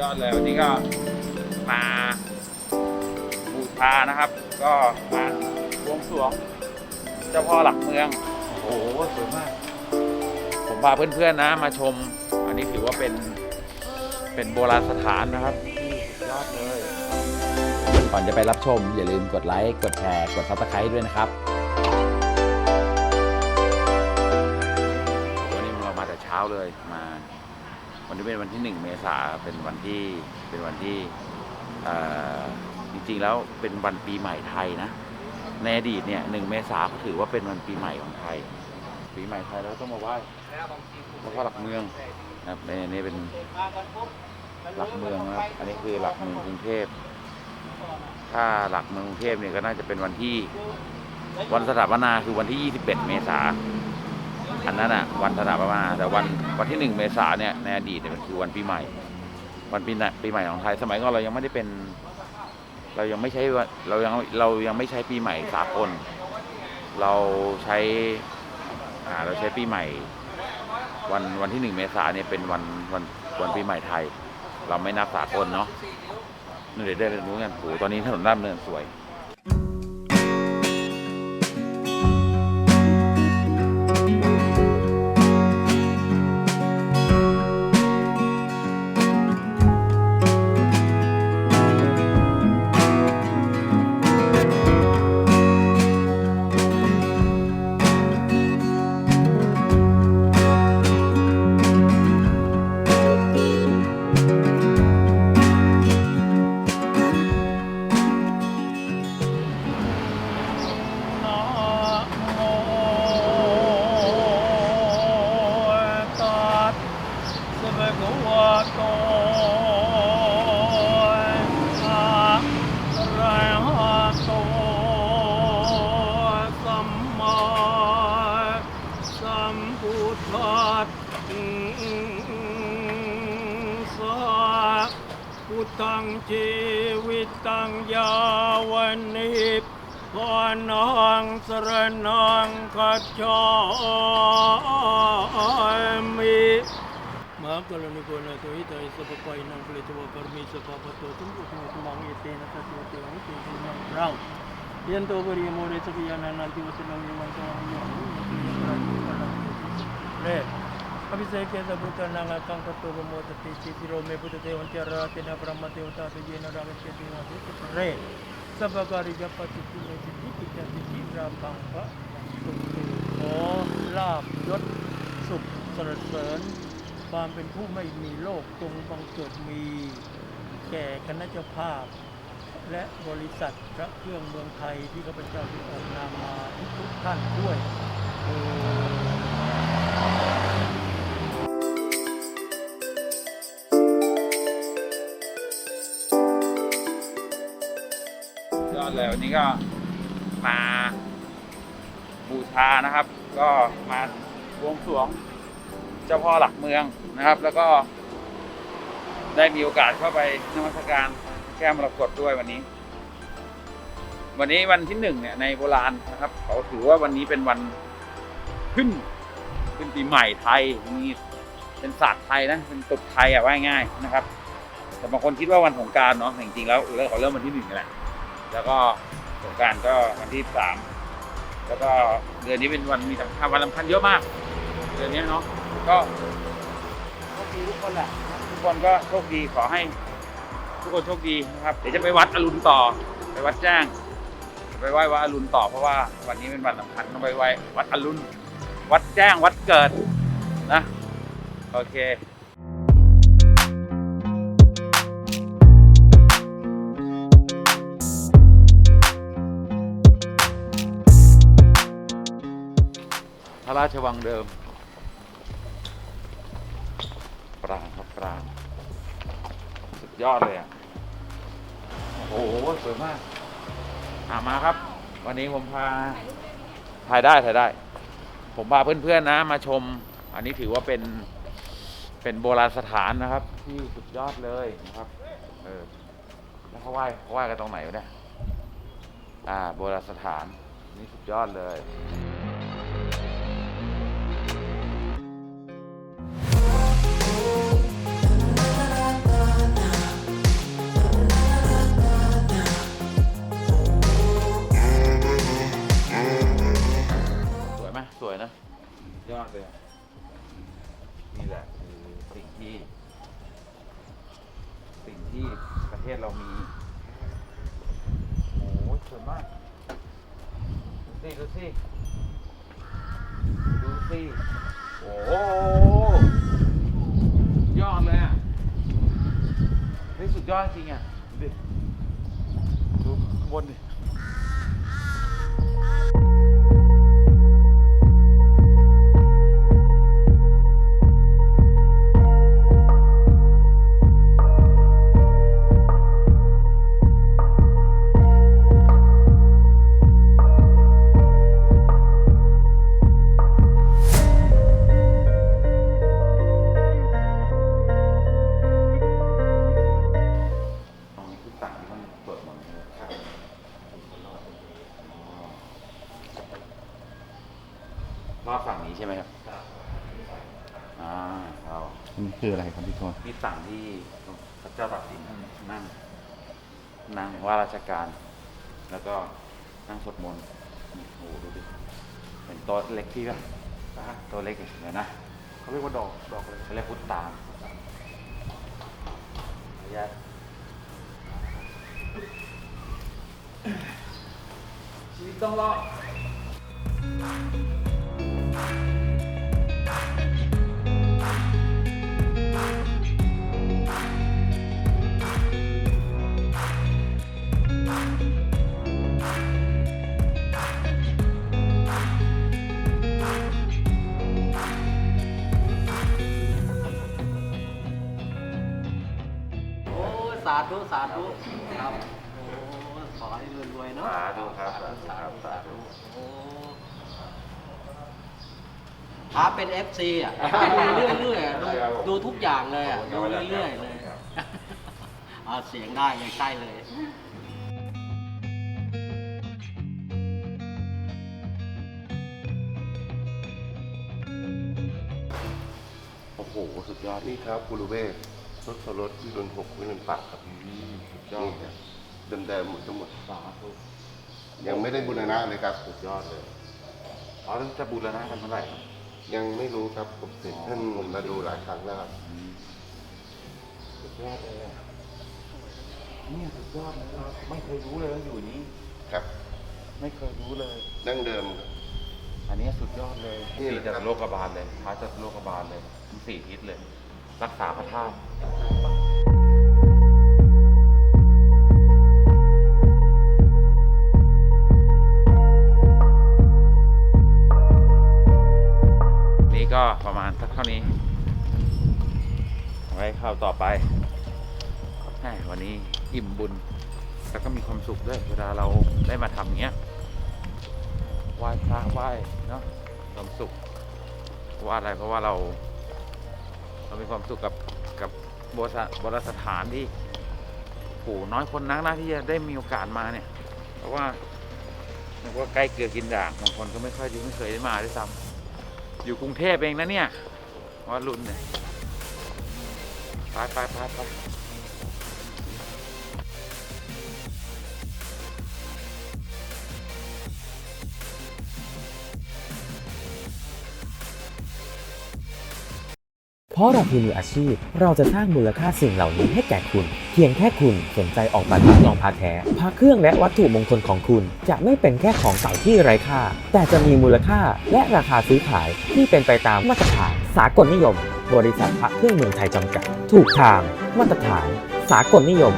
ยอดเลยวันนี้ก็มาบูชานะครับ ก็มาบวงสรวง เจ้าพ่อหลักเมือง โอ้โหสวยมาก ผมพาเพื่อนๆนะ มาชม อันนี้ถือว่าเป็นเป็นโบราณสถานนะครับที่สุดยอดเลย ก่อนจะไปรับชม อย่าลืมกดไลค์ กดแชร์ กดซับสไครต์ด้วยนะครับวันนี้เรามาแต่เช้าเลยมา วันนี้เป็นวันที่หนึ่งเมษาเป็นวันที่เป็นวันที่จริงๆแล้วเป็นวันปีใหม่ไทยนะในอดีตเนี่ยหนึ่งเมษาเขาถือว่าเป็นวันปีใหม่ของไทย ปีใหม่ไทยเราก็ต้องมาไหว้เพราะว่าหลักเมืองนะครับนนี้เป็นหลักเมืองนะครับอันนี้คือหลักเมืองกรุงเทพถ้าหลักเมืองกรุงเทพเนี่ยก็น่าจะเป็นวันที่วันสถาปนาคือวันที่ 21 เมษา อันนั้นอะวันสถาปนาแต่วันวันที่หนึ่งเมษาเนี่ยในอดีตเนี่ยมันคือวันปีใหม่ วันปีใหม่ปีใหม่ของไทยสมัยก่อนเรายังไม่ได้เป็น เรายังไม่ใช้ว่าเรายังเรายังไม่ใช้ปีใหม่สากล เราใช้อ่าเราใช้ปีใหม่ วันวันที่หนึ่งเมษาเนี่ยเป็นวันวันวันปีใหม่ไทย เราไม่นับสากลเนาะนุเดี๋ยวได้เรียนรู้กันโอ้โหตอนนี้ถนนราบเนินสวย ยาวันนิพานังสรนังคัจฉามิมหากรณิโกนาโตหิตายสัพพะนังเปลิตวะปรมิสัพพะโตตุมอุตุตุมังเอเตนะตัสโยเตหิเตหินังรังยันโตปริโมเรสกิยานานันติวสนังยมันตังยมเร अभिषेके सबूतनांग कंकतो मोदति चितिरो मे बुद्ध देवंत्य रातेन ब्रह्म देवता तो येन रागस्य देवादि रे सबकारी जपति तिने तिथि तिथि तिथि रामบังพระสุขขอลาบยศสุขสรรเสริญ ความเป็นผู้ไม่มีโลกจงบังเกิดมี แก่คณะเจ้าภาพ และบริษัทพระเครื่องเมืองไทยที่ข้าพเจ้าได้ออกนามมาทุกๆท่านด้วยเออ อดเลยวันนี้ก็มาบูชานะครับ ก็มาบวงสรวงเจ้าพ่อหลักเมืองนะครับ แล้วก็ได้มีโอกาสเข้าไปนมัสการแก้มรกตด้วยวันนี้ วันนี้วันที่หนึ่งเนี่ยในโบราณนะครับ เขาถือว่าวันนี้เป็นวันขึ้นขึ้นปีใหม่ไทยมีเป็นศาสตร์ไทยนะเป็นตรุษไทยอะว่าง่ายนะครับ แต่บางคนคิดว่าวันสงกรารเนาะแต่จริงๆแล้วเรื่องเขาเริ่มวันที่หนึ่งแหละ แล้วก็สงการก็วันที่สามแล้วก็เดือนนี้เป็นวันมีสำคัญวันสำคัญเยอะมาก เดือนนี้เนาะก็โชคดีทุกคนแหละทุกคนก็โชคดีขอให้ ทุกคนโชคดีนะครับเดี๋ยวจะไปวัดอรุณต่อ ไปวัดแจ้งไปไหว้วัดอรุณต่อเพราะว่าวันนี้เป็นวันสำคัญต้องไปไหว้วัดอรุณวัดแจ้งวัดเกิดนะโอเค พระราชวังเดิม ปรางครับปรางสุดยอดเลยอะ โอ้โห สวยมากอ่ามาครับ วันนี้ผมพา ถ่ายได้ถ่ายได้ ผมพาเพื่อนๆนะมาชม อันนี้ถือว่าเป็น เป็นโบราณสถานนะครับ ที่สุดยอดเลยนะครับ เออ แล้วเขาไหว้เขาไหว้กันตรงไหนวะเนี่ย อ่า โบราณสถาน นี่สุดยอดเลย เรามีโอ้โหสวยมาก ดูสิดูสิดูสิโอ้โหยอดเลยอะนี่สุดยอดจริงอะดูดิดูข้างบนดิ รอบฝั่งนี้ใช่ไหมครับอ่าเรานี่คืออะไรครับพี่โทษมีสั่งที่พระเจ้าตากสินท่านนั่ง นั่งว่าราชการ แล้วก็นั่งสวดมนต์นี่โอ้โหดูดิเป็นโต๊ะเล็กที่แบบโต๊ะเล็กเห็นไหมนะเขาเรียกว่าดอกดอกเลยเขาเรียกพุทธตามระยะชีวิตต้องรอดาธุสาธุครับโอ้ยขอให้รวยๆเนาะสาธุครับสาธุครับสาธุโอ้พาเป็นเอฟซีอะดูเรื่อยๆอะดูดูทุกอย่างเลยอะดูเรื่อยๆเลยอ่าเสียงได้ยังใกล้เลยโอ้โหสุดยอดนี่ครับกุลูเวศรถสรถวิรุณหกวิรุณปักครับสุดยอดนี่ครับเดิมๆหมดทั้งหมด สาธุยังไม่ได้บูรณะเลยครับ สุดยอดเลยอ๋อแล้วจะบูรณะกันเมื่อไหร่ครับ ยังไม่รู้ครับผมเห็นท่านมาดูหลายครั้งแล้วครับสุดยอดเลยอะเนี่ยสุดยอดเลยอะไม่เคยรู้เลยว่าอยู่นี้ ครับ ไม่เคยรู้เลย ดั้งเดิมครับ อันนี้สุดยอดเลยนี่สี่แหละครัจับตุโลกบาลเลยพระจัตุโลกบาลเลยทั้งสี่ทิศเลย รักษาพระธาตุนี่ก็ประมาณสักเท่านี้ ไว้ข้าต่อไปแหวันนี้อิ่มบุญ แล้วก็มีความสุขด้วย เวลาเราได้มาทำอย่างเงี้ยไหว้พระไหว้เนาะความสุขเพราะว่าอะไรเพราะว่าเรา เรามีความสุขกับกับโบสถ์โบราณสถานที่โอ้โหน้อยคนนักนะที่จะได้มีโอกาสมาเนี่ยเพราะว่านึกว่าใกล้เกลือกินด่างบางคนก็ไม่ค่อยดีไม่เคยได้มาด้วยซ้ำอยู่กรุงเทพเองนะเนี่ยวัดรุ่นเนี่ยไปไปไปไป เพราะเราคือมืออาชีพ เราจะสร้างมูลค่าสิ่งเหล่านี้ให้แก่คุณ เพียงแค่คุณสนใจออกแบบรับรองพาแท้พาเครื่องและวัตถุมงคลของคุณ จะไม่เป็นแค่ของเก่าที่ไร้ค่า แต่จะมีมูลค่าและราคาซื้อขายที่เป็นไปตามมาตรฐานสากลนิยม บริษัทพระเครื่องเมืองไทยจำกัด ถูกทาง มาตรฐาน สากลนิยม